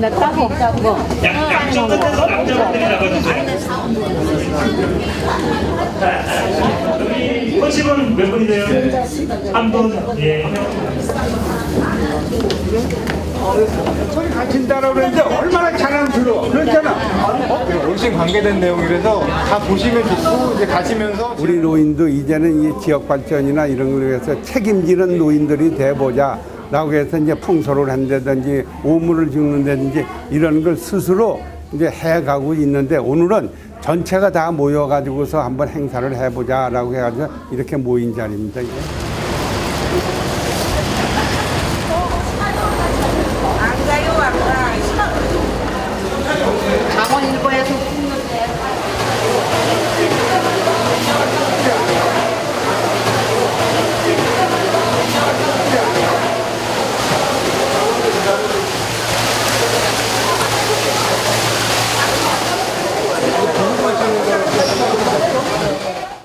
나 따고 따고 양, 양쪽 끝에서 남자분들이 나가주세요. 여기 호칭은 몇 분이세요? 한 분. 예. 소리 가르친다라고 그랬는데 얼마나 자랑스러워. 그렇잖아. 훨씬 관계된 내용이라서 다 보시면 좋고 이제 가시면서 우리 노인도 이제는 이 지역 발전이나 이런 걸 위해서 책임지는 노인들이 돼보자. 라고 해서 이제 풍소를 한다든지 오물을 짓는다든지 이런 걸 스스로 이제 해가고 있는데 오늘은 전체가 다 모여가지고서 한번 행사를 해보자라고 해가지고 이렇게 모인 자리입니다. 이게.